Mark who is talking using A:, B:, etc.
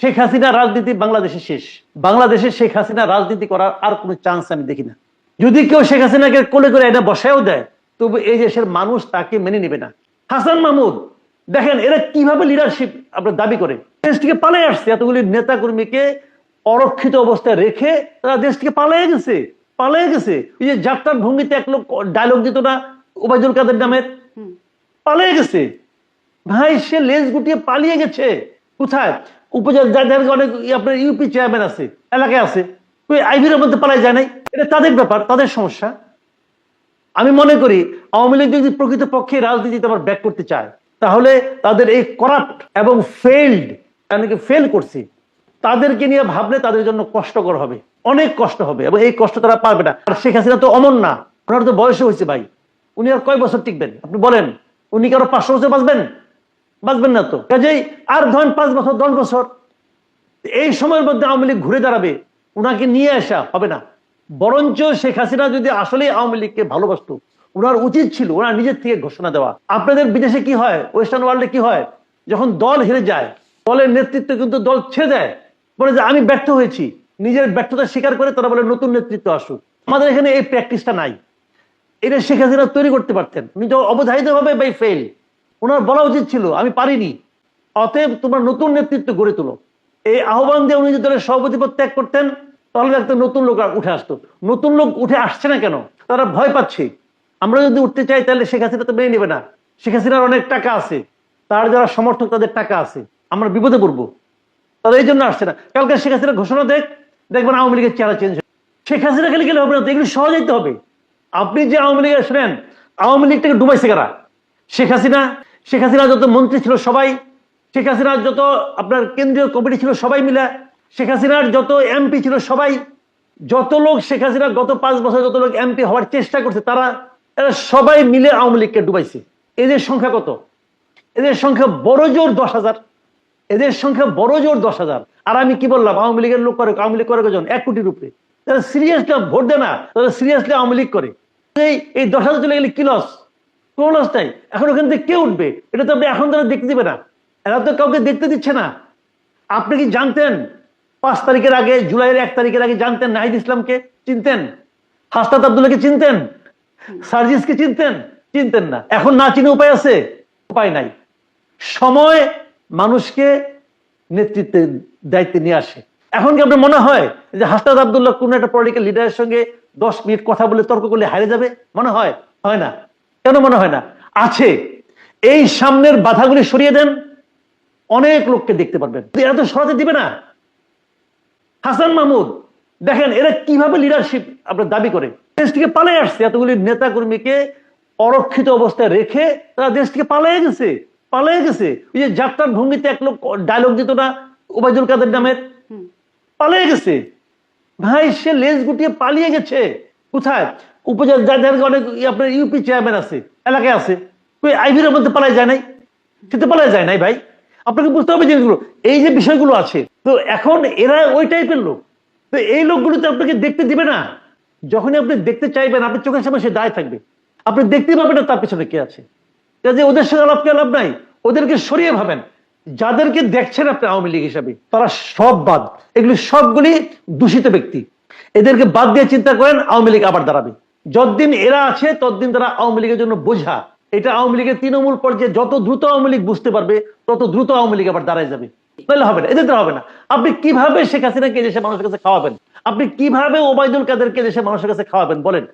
A: শেখ হাসিনা রাজনীতি বাংলাদেশে শেষ। বাংলাদেশে শেখ হাসিনা রাজনীতি করার আর কোনো চান্স আমি দেখি না। যদি কেউ শেখ হাসিনাকে কোলে করে এটা বসায়ও দেয় তবু এই দেশের মানুষ তাকে মেনে নেবে না। হাসান মাহমুদ দেখেন এরা কীভাবে লিডারশিপ আপনার দাবি করে? দেশ থেকে পালিয়ে আসছে এতগুলি নেতা কর্মীকে অরক্ষিত অবস্থায় রেখে তারা দেশ থেকে পালিয়ে গেছে পালিয়ে গেছে। এই যে যাত্রার ভঙ্গিতে এক লোক ডায়লগ দিত না ওবায়দুল কাদের নামের? পালিয়ে গেছে। ভাই সে লেজ গুটিয়ে পালিয়ে গেছে। কোথায়? উপজেলা যার অনেক আপনার ইউপি চেয়ারম্যান আছে, এলাকায় আছে, ওই মধ্যে পালাই যায় নাই। এটা তাদের ব্যাপার, তাদের সমস্যা। আমি মনে করি আওয়ামী লীগ যদি প্রকৃতপক্ষে রাজনীতিতে আবার ব্যাক করতে চায়, তাহলে তাদের এই করাপ্ট এবং ফেইল্ড অনেকে ফেল করছে? তাদেরকে নিয়ে ভাবলে তাদের জন্য কষ্টকর হবে, অনেক কষ্ট হবে, এবং এই কষ্ট তারা পারবে না। আর শেখ হাসিনা তো অমন না, ওনার তো বয়স হয়েছে ভাই। উনি আর কয় বছর টিকবেন? আপনি বলেন, উনি কি আরও পাঁচশো বছর বাঁচবেন? বাঁচবেন না তো। কাজেই আর ধরেন পাঁচ বছর, দশ বছর, এই সময়ের মধ্যে আওয়ামী লীগ ঘুরে দাঁড়াবে ওনাকে নিয়ে আসা হবে না। বরঞ্চ শেখ হাসিনা যদি আসলে আওয়ামী লীগকে ভালোবাসত ওনার উচিত ছিল ওনার নিজের থেকে ঘোষণা দেওয়া। আপনাদের বিদেশে কি হয়, ওয়েস্টার্ন ওয়ার্ল্ডে কি হয়, যখন দল হেরে যায়, দলের নেতৃত্ব কিন্তু দল ছেড়ে দেয়। বলে যে আমি ব্যর্থ হয়েছি, নিজের ব্যর্থতা স্বীকার করে তারা বলে নতুন নেতৃত্ব আসুক। আমাদের এখানে এই প্র্যাকটিসটা নাই। এটা শেখ হাসিনা তৈরি করতে পারতেন উনি তো অবধারিত ভাবে বাই ফেল ওনার বলা উচিত ছিল, আমি পারিনি। অতএব তোমার নতুন নেতৃত্ব গড়ে তোলো। এই আহ্বান দিয়ে উনি যদি দলের সভাপতি পদ ত্যাগ করতেন, তাহলে একটা নতুন লোক উঠে আসতো। নতুন লোক উঠে আসছে না কেন? তারা ভয় পাচ্ছে। আমরা যদি উঠতে চাই, তাহলে শেখ হাসিনা তো মেনে নেবে না। শেখ হাসিনার অনেক টাকা আছে। তার যারা সমর্থক, তাদের টাকা আছে। আমরা বিপদে পড়ব। তারা এই জন্য আসছে না। কালকে শেখ হাসিনা ঘোষণা দেখ, দেখবেন আওয়ামী লীগের চেহারা চেঞ্জ শেখ হাসিনা খেলে গেলে হবে না এগুলো সহজাইতে হবে। আপনি যে আওয়ামী লীগের শুনেন আওয়ামী লীগটাকে ডুবাইছে কারা? শেখ হাসিনা শেখ হাসিনা যত মন্ত্রী ছিল সবাই, শেখ হাসিনার যত আপনার কেন্দ্রীয় কমিটি ছিল সবাই মিলে, শেখ হাসিনার যত এমপি ছিল সবাই, যত লোক শেখ হাসিনা গত পাঁচ বছর যত লোক এমপি হওয়ার চেষ্টা করছে, তারা, এরা সবাই মিলে আওয়ামী লীগকে ডুবাইছে। এদের সংখ্যা কত? এদের সংখ্যা বড় জোর দশ হাজার। এদের সংখ্যা বড় জোর দশ হাজার। আর আমি কি বললাম? আওয়ামী লীগের লোক করে, আওয়ামী লীগ করে কজন এক কোটির উপরে। তারা সিরিয়াসলি ভোট দেয় না, তারা সিরিয়াসলি আওয়ামী লীগ করে। এই দশ হাজার চলে গেলে কি লস কোন নাই। এখন ওখান থেকে কে উঠবে? এটা তো আপনি এখন তারা দেখতে দিবে না। এরা তো কাউকে দেখতে দিচ্ছে না। আপনি কি জানতেন? পাঁচ তারিখের আগে, জুলাইয়ের এক তারিখের আগে জানতেন নাহিদ ইসলামকে? চিনতেন? হাসনাত আবদুল্লাহকে চিনতেন? সার্জিসকে চিনতেন? চিনতেন না। এখন না চিনে উপায় আছে? উপায় নাই। সময় মানুষকে নেতৃত্বের দায়িত্বে নিয়ে আসে। এখন কি আপনার মনে হয় যে হাসনাত আবদুল্লাহ কোন একটা পলিটিক্যাল লিডারের সঙ্গে দশ মিনিট কথা বলে তর্ক করলে হারে যাবে? মনে হয়? হয় না। কেন মনে হয় না? আছে। এই সামনের বাধাগুলি সরিয়ে দেন। অনেক লোককে দেখতে পারবেন। এরা তো সরাতে দিবে না। হাসান মাহমুদ দেখেন এরা কীভাবে লিডারশিপ আপনার দাবি করে? দেশ থেকে পালিয়ে আসছে। এতগুলি নেতা কর্মীকে অরক্ষিত অবস্থায় রেখে তারা দেশ থেকে পালিয়ে গেছে। পালিয়ে গেছে। ওই যে যাত্রার ভঙ্গিতে এক লোক ডায়লগ দিত না ওবায়দুল কাদের নামের? পালিয়ে গেছে। ভাই সে লেজ গুটিয়ে পালিয়ে গেছে। কোথায়? উপজেলা অনেক আপনার ইউপি চেয়ারম্যান আছে, এলাকায় আছে, ওই আইভির মধ্যে পালাই যায় নাই। সেটা পালাই যায় নাই ভাই। আপনাকে বুঝতে হবে জিনিসগুলো। এই যে বিষয়গুলো আছে, তো এখন এরা ওই টাইপের লোক। তো এই লোকগুলো তো আপনাকে দেখতে দিবে না। যখনই আপনি দেখতে চাইবেন, আপনার চোখের সামনে সে দায় থাকবে। আপনি দেখতে পাবেন না তার পেছনে কে আছে। কাজে ওদের সঙ্গে আলাপ আলাপ নাই। ওদেরকে সরিয়ে ভাবেন। যাদেরকে দেখছেন আপনি আওয়ামী লীগ হিসাবে, তারা সব বাদ। এগুলি সবগুলি দূষিত ব্যক্তি। এদেরকে বাদ দিয়ে চিন্তা করেন, আওয়ামী লীগ আবার দাঁড়াবে। যতদিন এরা আছে, ততদিন তারা আওয়ামী লীগের জন্য বোঝা। এটা আওয়ামী লীগের তৃণমূল পর্যায়ে যত দ্রুত আওয়ামী লীগ বুঝতে পারবে, তত দ্রুত আওয়ামী লীগ আবার দাঁড়ায় যাবে। তাহলে হবে না, এদের দ্বারা হবে না। আপনি কীভাবে শেখ হাসিনাকে দেশে মানুষের কাছে খাওয়াবেন? আপনি কীভাবে ওবায়দুল কাদেরকে দেশে মানুষের কাছে খাওয়াবেন? বলেন।